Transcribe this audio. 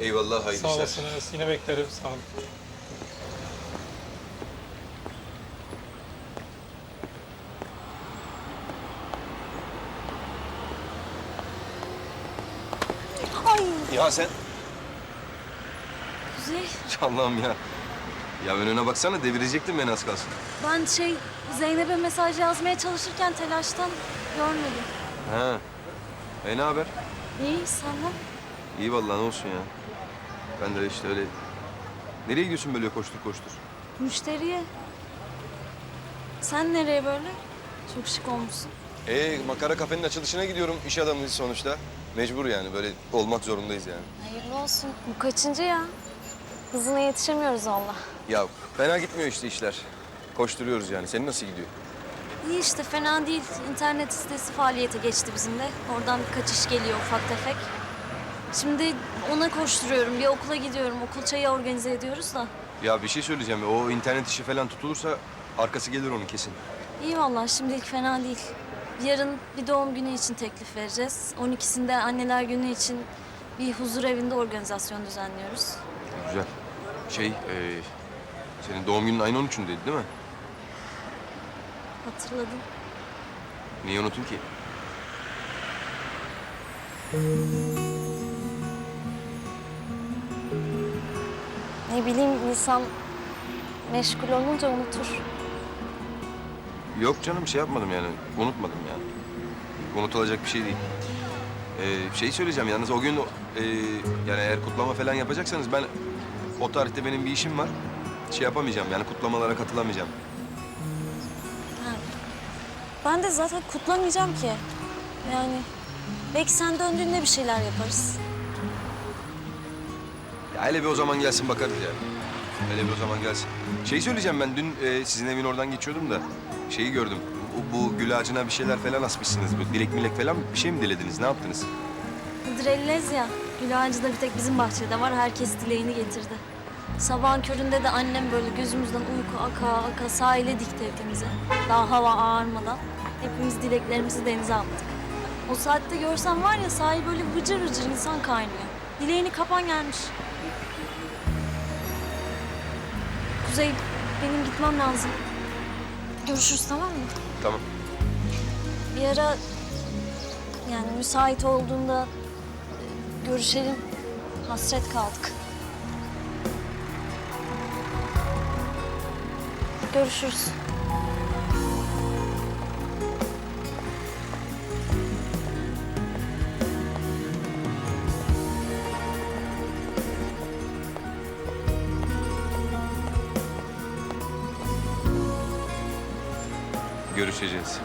Eyvallah hayırlı Sağ işler. olasınız. Yine beklerim. Sağ olun. Ay Ya sen? Kuzey, Allah'ım ya. Ya önüne baksana devirecektin beni az kalsın. ben şey Zeynep'e mesaj yazmaya çalışırken telaştan görmedim. Ha. E ne haber? İyi, senden? İyi vallahi ne olsun ya. Ben de işte öyle... Nereye gidiyorsun böyle koştur koştur? Müşteriye. Sen nereye böyle? Çok şık olmuşsun. Ee makara kafenin açılışına gidiyorum. İş adamıyız sonuçta. Mecbur yani böyle olmak zorundayız yani. Hayırlı olsun. Bu kaçıncı ya? Hızına yetişemiyoruz valla. Ya fena gitmiyor işte işler. Koşturuyoruz yani. Senin nasıl gidiyor? İyi işte fena değil. İnternet sitesi faaliyete geçti bizim de. Oradan birkaç iş geliyor ufak tefek. Şimdi ona koşturuyorum. Bir okula gidiyorum. Okul çayı organize ediyoruz da. Ya bir şey söyleyeceğim. O internet işi falan tutulursa arkası gelir onun kesin. İyi vallahi şimdilik fena değil. Yarın bir doğum günü için teklif vereceğiz. 12'sinde anneler günü için bir huzur evinde organizasyon düzenliyoruz. Güzel. Şey, e, senin doğum günün ayın 13'ündeydi değil mi? Hatırladım. Niye unuttun ki? Ne bileyim insan meşgul olunca unutur. Yok canım şey yapmadım yani. Unutmadım yani. Unutulacak bir şey değil. Ee, şey söyleyeceğim yalnız o gün e, yani eğer kutlama falan yapacaksanız ben o tarihte benim bir işim var. Şey yapamayacağım yani kutlamalara katılamayacağım. Ha. Ben de zaten kutlamayacağım ki. Yani belki sen döndüğünde bir şeyler yaparız. Ya hele bir o zaman gelsin bakarız yani. Hele bir o zaman gelsin. Şey söyleyeceğim ben dün e, sizin evin oradan geçiyordum da şeyi gördüm. Bu, bu gül ağacına bir şeyler falan asmışsınız. Bu dilek milek falan bir şey mi dilediniz? Ne yaptınız? Hıdrellez ya. Gül ağacı da bir tek bizim bahçede var. Herkes dileğini getirdi. Sabahın köründe de annem böyle gözümüzden uyku aka aka sahile dikti hepimizi. Daha hava ağarmadan. Hepimiz dileklerimizi denize attık. O saatte görsem var ya sahil böyle vıcır vıcır insan kaynıyor. Dileğini kapan gelmiş. Kuzey benim gitmem lazım. Görüşürüz tamam mı? Tamam. Bir ara yani müsait olduğunda e, görüşelim. Hasret kaldık. Görüşürüz. Görüşeceğiz.